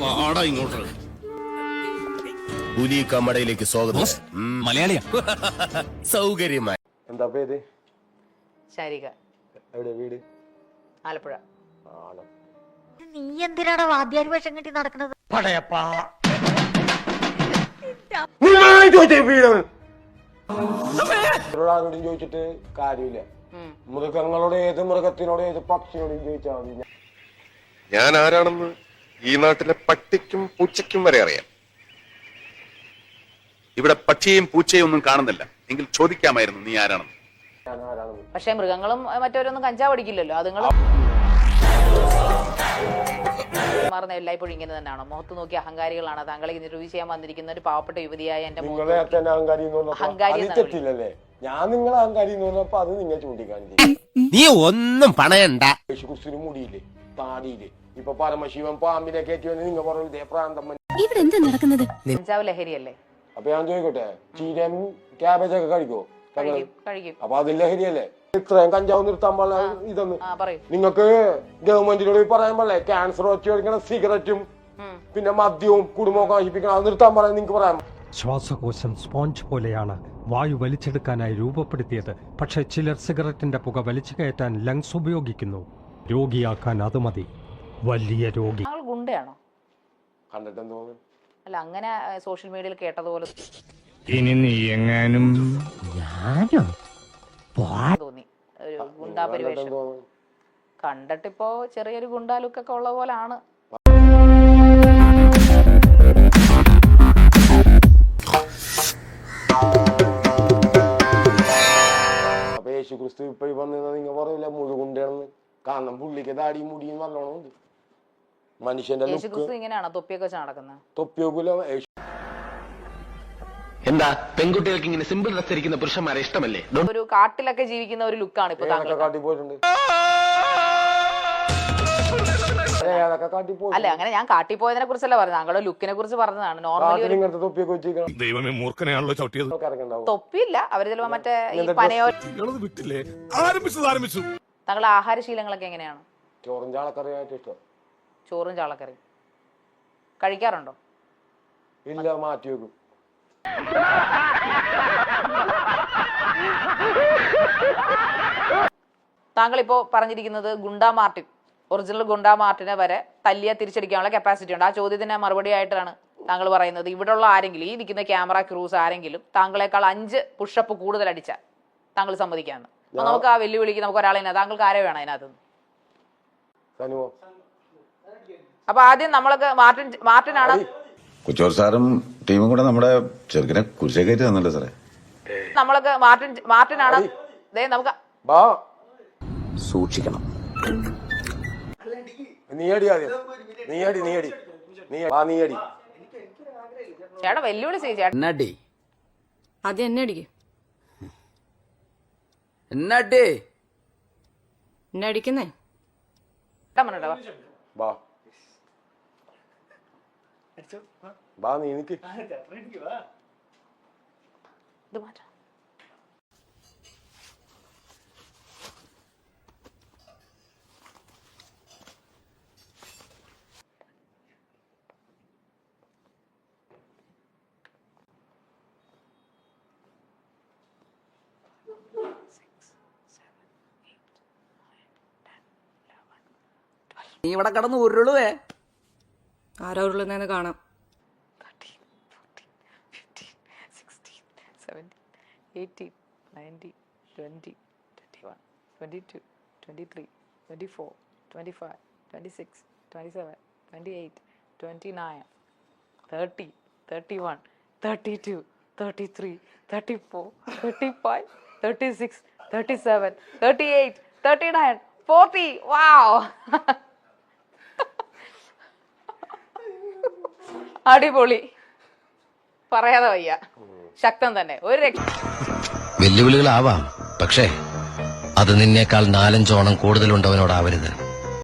വാടാ ഇങ്ങോട്ട്. പുലി കമ്മടയിലേക്ക് സ്വാഗതം. മലയാളിയാ. സൗകര്യമായി. എന്താ പേര്? ശാരിക. എവിടെ വീട്? ആലപ്പുഴ. നീ എന്തിനാണ് വാദ്യാരി വേഷം കെട്ടി നടക്കുന്നത്? ആരോടും ചോദിച്ചിട്ട് കാര്യമില്ല. മൃഗങ്ങളോട് ഏത് മൃഗത്തിനോട് ഏത് പക്ഷിയോടും ചോദിച്ചാൽ മതി. ഞാൻ ആരാണെന്ന്? ഈ നാട്ടിലെ പട്ടിക്കും പൂച്ചയ്ക്കും വരെ അറിയാം. ഇവിടെ പക്ഷിയും പൂച്ചയും ഒന്നും കാണുന്നില്ല. എങ്കിൽ ചോദിക്കാമായിരുന്നു നീ ആരാണെന്ന്. പക്ഷെ മൃഗങ്ങളും മറ്റവരൊന്നും കഞ്ചാവ് അടിക്കില്ലല്ലോ. അതുങ്ങളും മാറുന്ന എല്ലായ്പ്പോഴും ഇങ്ങനെ തന്നെയാണോ? മുഖത്ത് നോക്കി അഹങ്കാരികളാണ്. താങ്കളെ ഇന്റർവ്യൂ ചെയ്യാൻ വന്നിരിക്കുന്ന ഒരു പാവപ്പെട്ട യുവതിയായ എന്റെ അഹങ്കാരി ഞാൻ നിങ്ങളെ അഹങ്കാരി എന്ന് പറഞ്ഞപ്പോ അത് നിങ്ങൾ ചൂണ്ടിക്കാണിച്ചു. നീ ഒന്നും പണയണ്ട. മുടിയില്ലേ? താടിയില്ലേ ഇപ്പൊ പരമശിവൻ പാമ്പിനെ കയറ്റി വന്ന് നിങ്ങൾ പറഞ്ഞു ദേപ്രാന്തം പ്രാന്തം മനുഷ്യൻ." ഇവിടെ എന്താ നടക്കുന്നത്? കഞ്ചാവ് ലഹരിയല്ലേ? അപ്പൊ ഞാൻ ചോദിക്കട്ടെ ചീരയും ക്യാബേജ് ഒക്കെ കഴിക്കോ കഴിക്കും. അപ്പൊ അത് ലഹരിയല്ലേ? ഇത്രയും കഞ്ചാവ് നിർത്താൻ പാടില്ല ഇതൊന്ന്. ആ പറയൂ. നിങ്ങൾക്ക് ഗവൺമെന്റിനോട് പറയാൻ പാടില്ലേ? ക്യാൻസർ വെച്ച് കഴിക്കണ സിഗരറ്റും പിന്നെ മദ്യവും കുടുംബമൊക്കെ നശിപ്പിക്കണം. അത് നിർത്താൻ പറയാൻ നിങ്ങൾക്ക് പറയാം. ശ്വാസകോശം സ്പോഞ്ച് പോലെയാണ് വായു വലിച്ചെടുക്കാനായി രൂപപ്പെടുത്തിയത്. പക്ഷേ ചിലർ സിഗരറ്റിന്റെ പുക വലിച്ചു കയറ്റാൻ ലങ്സ് ഉപയോഗിക്കുന്നു. രോഗിയാക്കാൻ അത് മതി. വലിയ രോഗി. ആൾ ഗുണ്ടയാണോ? അല്ല അങ്ങനെ സോഷ്യൽ മീഡിയയിൽ കേട്ടതുപോലെ ഇനി നീ എങ്ങാനും തോന്നി. ഒരു ഗുണ്ടാ പരിവേഷം. കണ്ടിട്ടിപ്പോ ചെറിയൊരു ഗുണ്ടാ ലുക്കൊക്കെ ഉള്ള പോലാണ്. അപ്പൊ യേശു ക്രിസ്തു ഇപ്പൊ വന്നിരുന്നത് നിങ്ങൾ പറയില്ല മുഴുകുണ്ടാണെന്ന് കാരണം പുള്ളിക്ക് താടിയും മുടിയും നല്ലോണം ഉണ്ട്. മനുഷ്യന്റെ ലുക്ക്. ഇങ്ങനെയാണോ തൊപ്പിയൊക്കെ വെച്ച് നടക്കുന്നത് തൊപ്പിയോക്കുല എന്താ? പെൺകുട്ടികൾക്ക് ഇങ്ങനെ സിമ്പിൾ ഡ്രസ് ധരിക്കുന്ന പുരുഷന്മാരെ ഇഷ്ടമല്ലേ? ഒരു കാട്ടിലൊക്കെ ജീവിക്കുന്ന ഒരു ലുക്കാണ് ഇപ്പൊ താങ്കൾ കാട്ടി പോയിട്ടുണ്ട്? അല്ല അങ്ങനെ ഞാൻ കാട്ടി പോയതിനെ കുറിച്ചല്ല പറഞ്ഞത്. താങ്കളുടെ ലുക്കിനെ കുറിച്ച് പറഞ്ഞതാണ്. നോർമലി കാട്ടിൽ തൊപ്പിയൊക്കെ വെച്ചിരിക്കണം. ദൈവമേ മൂർഖനെയാണല്ലോ ചവിട്ടിയത്. ഇറങ്ങണ്ടാവും തൊപ്പിയില്ല. അവർ ചിലപ്പോ മറ്റേ ഈ പനയോ വിട്ടില്ലേ? ആരംഭിച്ചു. താങ്കളുടെ ആഹാരശീലങ്ങളൊക്കെ എങ്ങനെയാണ്? ചോറും ചാളക്കറിയായിട്ട് ഇഷ്ടം. ചോറും ചാളക്കറി കഴിക്കാറുണ്ടോ? ഇല്ല മാറ്റി വെക്കും. താങ്കൾ ഇപ്പോ പറഞ്ഞിരിക്കുന്നത് ഗുണ്ടാ മാർട്ടിൻ ഒറിജിനൽ ഗുണ്ടാ മാർട്ടിനെ വരെ തല്ലിയ തിരിച്ചടിക്കാനുള്ള കപ്പാസിറ്റി ഉണ്ട്. ആ ചോദ്യത്തിന് മറുപടി ആയിട്ടാണ് താങ്കൾ പറയുന്നത്. ഇവിടെയുള്ള ആരെങ്കിലും ഈ നിൽക്കുന്ന ക്യാമറ ക്രൂസ് ആരെങ്കിലും താങ്കളെക്കാൾ അഞ്ച് പുഷപ്പ് കൂടുതൽ അടിച്ച താങ്കൾ സമ്മതിക്കാന്ന് നമുക്ക് ആ വെല്ലുവിളിക്ക് നമുക്ക് ഒരാളെ താങ്കൾക്ക് ആരെ വേണം അതിനകത്ത് അപ്പൊ ആദ്യം നമ്മളൊക്കെ മാർട്ടിൻ മാർട്ടിനാണ്? കൊച്ചോർ സാറും ടീമും കൂടെ നമ്മുടെ ചെറുക്കനെ കുരിശേ കയറ്റി തന്നല്ലോ സാറേ. നമ്മളൊക്കെ മാർട്ടിൻ മാർട്ടിനാണ്? ദേ നമുക്ക് സൂക്ഷിക്കണം. നീ അടി ആദ്യം. നീ അടി നീ അടി നീ ആ നീ അടി ചേട്ടാ വെല്ലുവിളി ചേച്ചി ചേട്ടാ. എന്നാടി? ആദ്യം എന്നെ അടിക്ക്. എന്നാടി? എന്നെ അടിക്കുന്നേ? പറഞ്ഞിട്ടോ ബാ ബാ നീ നിക്ക് ഇത് മാറ്റാം. നീ ഇവിടെ കടന്ന് ഉരുളുവേ ആരാ ഉരുളുന്നേന്ന് കാണാം 18, 19, 20, 21, 22, 23, 24, 25, 26, 27, 28, 29, 30, 31, 32, 33, 34, 35, 36, 37, 38, 39, 40. Wow! അടിപൊളി. പറയാതെ വയ്യ. ശക്തം തന്നെ. ഒരു വെല്ലുവിളികളാവാം. പക്ഷേ അത് നിന്നേക്കാൾ നാലഞ്ചോണം കൂടുതലുണ്ടവനോടാവരുത്.